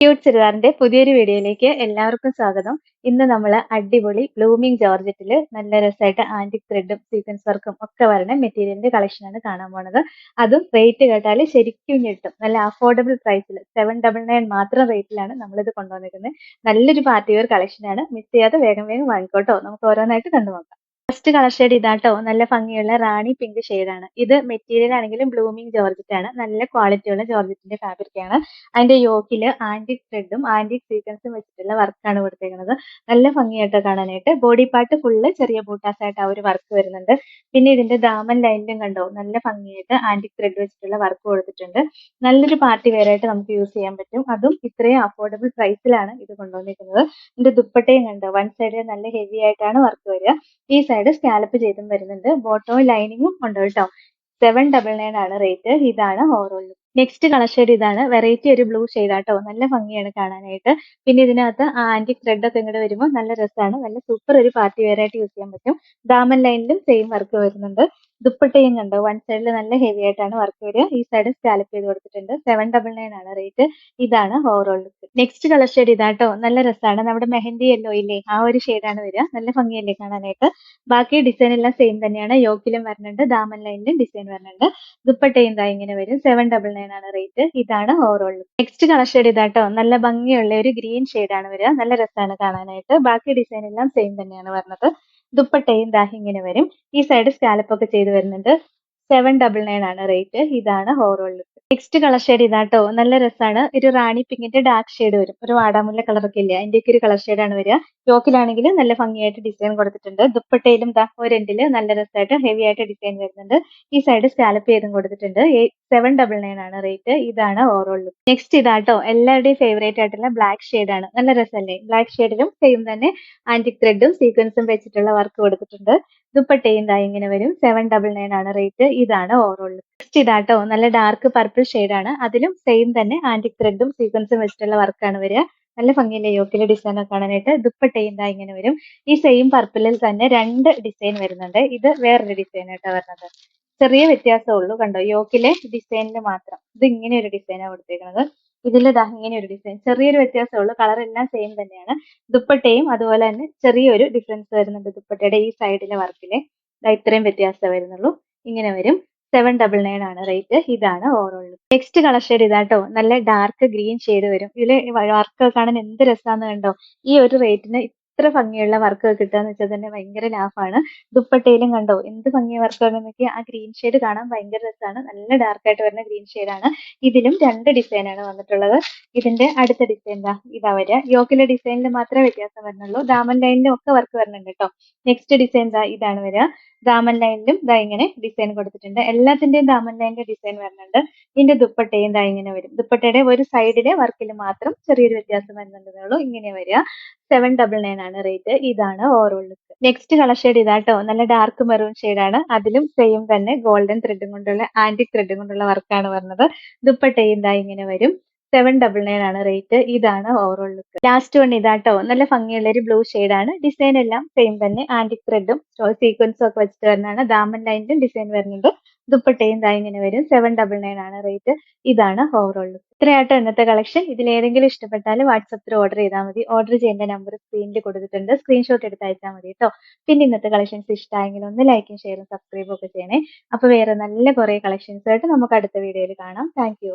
Cute ചുരിദാറിന്റെ പുതിയൊരു വീഡിയോയിലേക്ക് എല്ലാവർക്കും സ്വാഗതം. ഇന്ന് നമ്മൾ അടിപൊളി ബ്ലൂമിംഗ് ജോർജറ്റിൽ നല്ല രസമായിട്ട് ആന്റിക് ത്രെഡും സീക്വൻസ് വർക്കും ഒക്കെ വരണ മെറ്റീരിയലിന്റെ കളക്ഷനാണ് കാണാൻ പോണത്. അതും റേറ്റ് കേട്ടാൽ ശരിക്കും കിട്ടും നല്ല അഫോർഡബിൾ പ്രൈസിൽ സെവൻ ഡബിൾ നയൻ മാത്രം റേറ്റിലാണ് നമ്മളിത് കൊണ്ടുവന്നിരിക്കുന്നത്. നല്ലൊരു പാർട്ടി വെയർ കളക്ഷനാണ് മിസ് ചെയ്യാതെ വേഗം വേഗം വാങ്ങിക്കോട്ടോ. നമുക്ക് ഓരോന്നായിട്ട് കണ്ടു നോക്കാം ഫസ്റ്റ് കളർ ഷെയ്ഡ് ഇതാട്ടോ. നല്ല ഭംഗിയുള്ള റാണി പിങ്ക് ആണ്. ഇത് മെറ്റീരിയൽ ആണെങ്കിലും ബ്ലൂമിംഗ് ജോർജറ്റ് ആണ്. നല്ല ക്വാളിറ്റി ഉള്ള ജോർജറ്റിന്റെ ഫാബ്രിക് ആണ്. അതിന്റെ യോക്കിൽ ആന്റിക് ത്രെഡും ആന്റിക് സീക്വൻസും വെച്ചിട്ടുള്ള വർക്കാണ് കൊടുത്തേക്കുന്നത് നല്ല ഭംഗിയായിട്ട് കാണാനായിട്ട്. ബോഡി പാർട്ട് ഫുള്ള് ചെറിയ ബൂട്ടാസ് ആയിട്ട് ആ ഒരു വർക്ക് വരുന്നുണ്ട്. പിന്നെ ഇതിന്റെ ദാമൻ ലൈനിലും കണ്ടോ? നല്ല ഭംഗിയായിട്ട് ആന്റിക് ത്രെഡ് വെച്ചിട്ടുള്ള വർക്ക് കൊടുത്തിട്ടുണ്ട്. നല്ലൊരു പാർട്ടി വെയർ ആയിട്ട് നമുക്ക് യൂസ് ചെയ്യാൻ പറ്റും. അതും ഇത്രയും അഫോർഡബിൾ പ്രൈസിലാണ് ഇത് കൊണ്ടുവന്നിരിക്കുന്നത് ഇതിന്റെ ദുപ്പട്ടയും കണ്ടോ? വൺ സൈഡിൽ നല്ല ഹെവി ആയിട്ടാണ് വർക്ക് വരിക. ഈ സ്കാലപ്പ് ചെയ്തും വരുന്നുണ്ട്. ബോട്ടോ ലൈനിങ്ങും ഉണ്ട് കേട്ടോ. സെവൻ ഡബിൾ നയൻ ആണ് റേറ്റ് ഇതാണ് ഓവറോൾ നെക്സ്റ്റ് കളർ ഷെയ്ഡ് ഇതാണ്. വെറൈറ്റി ഒരു ബ്ലൂ ഷെയ്ഡ് ആട്ടോ. നല്ല ഭംഗിയാണ് കാണാനായിട്ട്. പിന്നെ ഇതിനകത്ത് ആന്റി ത്രെഡ് ഒക്കെ ഇങ്ങോട്ട് വരുമ്പോൾ നല്ല രസമാണ് നല്ല സൂപ്പർ ഒരു പാർട്ടി വെയർ ആയിട്ട് യൂസ് ചെയ്യാൻ പറ്റും. ദാമൻ ലൈനിലും സെയിം വർക്ക് വരുന്നുണ്ട്. ദുപ്പട്ടയും കണ്ടോ? വൺ സൈഡിൽ നല്ല ഹെവി ആയിട്ടാണ് വർക്ക് വരിക. ഈ സൈഡ് സ്കാലപ്പ് ചെയ്ത് കൊടുത്തിട്ടുണ്ട്. സെവൻ ഡബിൾ നയൻ ആണ് റേറ്റ് ഇതാണ് ഓവറോൾ നെക്സ്റ്റ് കളർ ഷെയ്ഡ് ഇതാട്ടോ. നല്ല രസമാണ് നമ്മുടെ മെഹന്തി യെല്ലോ ഇല്ലേ? ആ ഒരു ഷെയ്ഡാണ് വരിക. നല്ല ഭംഗിയല്ലേ കാണാനായിട്ട്? ബാക്കി ഡിസൈൻ എല്ലാം സെയിം തന്നെയാണ്. യോക്കിലും വരുന്നുണ്ട്. ദാമൻ ലൈനിലും ഡിസൈൻ വരുന്നുണ്ട്. ദുപ്പട്ടയും ഇതാ ഇങ്ങനെ വരും. സെവൻ ഡബിൾ നയൻ ആണ് റേറ്റ് ഇതാണ് ഓവറോൾ നെക്സ്റ്റ് കളർ ഷെയ്ഡ് ഇതാട്ടോ. നല്ല ഭംഗിയുള്ള ഒരു ഗ്രീൻ ആണ് വരിക. നല്ല രസമാണ് കാണാനായിട്ട്. ബാക്കി ഡിസൈൻ എല്ലാം സെയിം തന്നെയാണ് വരുന്നത്. ദുപ്പട്ടയും ദാ ഇങ്ങനെ വരും. ഈ സൈഡ് സ്കാലപ്പ് ഒക്കെ ചെയ്ത് വരുന്നുണ്ട്. സെവൻ ഡബിൾ നയൻ ആണ് റേറ്റ് ഇതാണ് ഓവറോൾ നെക്സ്റ്റ് കളർ ഷെയ്ഡ് ഇതാട്ടോ. നല്ല രസമാണ് ഒരു റാണി പിങ്കിന്റെ ഡാർക്ക് ഷെയ്ഡ് വരും. ഒരു വാടാമുല്ല കളറൊക്കെ ഒക്കെ ഇല്ല? അതിന്റെയൊക്കെ ഒരു കളർ ഷെയ്ഡാണ് വരിക. ടോക്കിലാണെങ്കിൽ നല്ല ഭംഗിയായിട്ട് ഡിസൈൻ കൊടുത്തിട്ടുണ്ട്. ദുപ്പട്ടയിലും ദാ ഒരു നല്ല രസമായിട്ട് ഹെവി ആയിട്ട് ഡിസൈൻ വരുന്നുണ്ട്. ഈ സൈഡ് സ്കാലപ്പ് ചെയ്തും കൊടുത്തിട്ടുണ്ട്. സെവൻ ഡബിൾ നയൻ ആണ് റേറ്റ് ഇതാണ് ഓവറോൾ ലുക്ക് നെക്സ്റ്റ് ഇതാട്ടോ. എല്ലാവരുടെയും ഫേവറേറ്റ് ആയിട്ടുള്ള ബ്ലാക്ക് ഷെയ്ഡ് ആണ്. നല്ല രസമല്ലേ? ബ്ലാക്ക് ഷെയ്ഡിലും സെയിം തന്നെ. ആന്റിക് ത്രെഡും സീക്വൻസും വെച്ചിട്ടുള്ള വർക്ക് കൊടുത്തിട്ടുണ്ട്. ദുപ്പട്ടയും ഇങ്ങനെ വരും. സെവൻ ഡബിൾ നയൻ ആണ് റേറ്റ് ഇതാണ് ഓവറോൾ നെക്സ്റ്റ് ഇതാട്ടോ നല്ല ഡാർക്ക് പർപ്പിൾ ആണ്. അതിലും സെയിം തന്നെ ആന്റിക് ത്രെഡും സീക്വൻസും വെച്ചിട്ടുള്ള വർക്കാണ് വരിക. നല്ല ഭംഗിയിലെ യോക്കിലെ ഡിസൈൻ ഒക്കെ കാണാനായിട്ട്. ദുപ്പട്ടയും ഇങ്ങനെ വരും. ഈ സെയിം പർപ്പിളിൽ തന്നെ രണ്ട് ഡിസൈൻ വരുന്നുണ്ട്. ഇത് വേറൊരു ഡിസൈൻ ആയിട്ടാണ് വരുന്നത്. ചെറിയ വ്യത്യാസമേ ഉള്ളൂ കണ്ടോ? യോക്കിലെ ഡിസൈനിൽ മാത്രം. ഇത് ഇങ്ങനെ ഒരു ഡിസൈനാണ് കൊടുത്തേക്കുന്നത് ഇതിൽ ദാ ഇങ്ങനെ ഒരു ഡിസൈൻ ചെറിയൊരു വ്യത്യാസമേ ഉള്ളൂ. കളർ എല്ലാം സെയിം തന്നെയാണ്. ദുപ്പട്ടയും അതുപോലെ തന്നെ ചെറിയൊരു ഡിഫറൻസ് വരുന്നുണ്ട് ദുപ്പട്ടയുടെ ഈ സൈഡിലെ വർക്കിലെ ഇത്രയും വ്യത്യാസമേ വരുന്നുള്ളൂ. ഇങ്ങനെ വരും. സെവൻ ഡബിൾ നയൻ ആണ് റേറ്റ് ഇതാണ് ഓവറോൾ നെക്സ്റ്റ് കളർ ഷെയ്ഡ് ഇതാട്ടോ. നല്ല ഡാർക്ക് ഗ്രീൻ ഷെയ്ഡ് വരും. ഇതിൽ വർക്ക് കാണാൻ എന്ത് രസമാണെന്ന് കണ്ടോ? ഈ ഒരു റേറ്റിന് ഇത്ര ഭംഗിയുള്ള വർക്ക് കിട്ടുകയെന്ന് വെച്ചാൽ തന്നെ ഭയങ്കര ലാഭമാണ് ദുപ്പട്ടയിലും കണ്ടോ? എന്ത് ഭംഗിയ വർക്കാണെന്ന് നോക്കി ആ ഗ്രീൻ ഷെയ്ഡ് കാണാൻ ഭയങ്കര രസമാണ് നല്ല ഡാർക്ക് ആയിട്ട് വരുന്ന ഗ്രീൻ ആണ്. ഇതിലും രണ്ട് ഡിസൈനാണ് വന്നിട്ടുള്ളത്. ഇതിന്റെ അടുത്ത ഡിസൈൻ എന്താ ഇതാ വരിക. യോക്കിലെ ഡിസൈനിൽ മാത്രമേ വ്യത്യാസം വരുന്നുള്ളൂ. ദാമൻ ലൈനിലും ഒക്കെ വർക്ക് വരുന്നുണ്ട് കേട്ടോ. നെക്സ്റ്റ് ഡിസൈൻ ഇതാണ് വരിക. ദാമൻ ലൈനിലും ദാ ഇങ്ങനെ ഡിസൈൻ കൊടുത്തിട്ടുണ്ട്. എല്ലാത്തിന്റെയും ദാമൻ ലൈനിന്റെ ഡിസൈൻ വരുന്നുണ്ട്. ഇതിന്റെ ദുപ്പട്ടയും ദാ ഇങ്ങനെ വരും. ദുപ്പട്ടയുടെ ഒരു സൈഡിലെ വർക്കിൽ മാത്രം ചെറിയൊരു വ്യത്യാസം വരുന്നുണ്ടെന്നുള്ളൂ ഇങ്ങനെ വരിക. സെവൻ ഡബിൾ നയൻ ആണ് റേറ്റ് ഇതാണ് overall look next colour shade ഇതാട്ടോ. നല്ല ഡാർക്ക് മെറൂൺ ആണ്. അതിലും സെയിം തന്നെ ഗോൾഡൻ ത്രെഡും കൊണ്ടുള്ള ആന്റി ത്രെഡും കൊണ്ടുള്ള വർക്കാണ് വരുന്നത്. ദുപ്പട്ടയും ഇതാ ഇങ്ങനെ വരും. സെവൻ ഡബിൾ നയൻ ആണ് റേറ്റ് ഇതാണ് ഓവറോൾ ലുക്ക് ലാസ്റ്റ് വൺ ഇതാട്ടോ. നല്ല ഭംഗിയുള്ള ഒരു ബ്ലൂ ആണ്. ഡിസൈൻ എല്ലാം സെയിം തന്നെ. ആന്റിക് ത്രെഡും സീക്വൻസും ഒക്കെ വെച്ചിട്ട് വരുന്നതാണ്. ദാമൻ ലൈനിലും ഡിസൈൻ വരുന്നുണ്ട്. ദുപ്പട്ടയും ദാ ഇങ്ങനെ വരും. സെവൻ ഡബിൾ നയൻ ആണ് റേറ്റ് ഇതാണ് ഓവറോൾ ലുക്ക് ഇത്രയാട്ടോ ഇന്നത്തെ കളക്ഷൻ ഇതിൽ ഏതെങ്കിലും ഇഷ്ടപ്പെട്ടാൽ വാട്സപ്പിൽ ഓർഡർ ചെയ്താൽ മതി. ഓർഡർ ചെയ്യേണ്ട നമ്പർ സ്ക്രീനിൽ കൊടുത്തിട്ടുണ്ട്. സ്ക്രീൻഷോട്ട് എടുത്ത് അയച്ചാൽ മതി കേട്ടോ പിന്നെ ഇന്നത്തെ കളക്ഷൻസ് ഇഷ്ടമായെങ്കിൽ ഒന്ന് ലൈക്കും ഷെയറും സബ്സ്ക്രൈബും ഒക്കെ ചെയ്യണേ. അപ്പോൾ വേറെ നല്ല കുറേ കളക്ഷൻസ് ആയിട്ട് നമുക്ക് അടുത്ത വീഡിയോയിൽ കാണാം. Thank you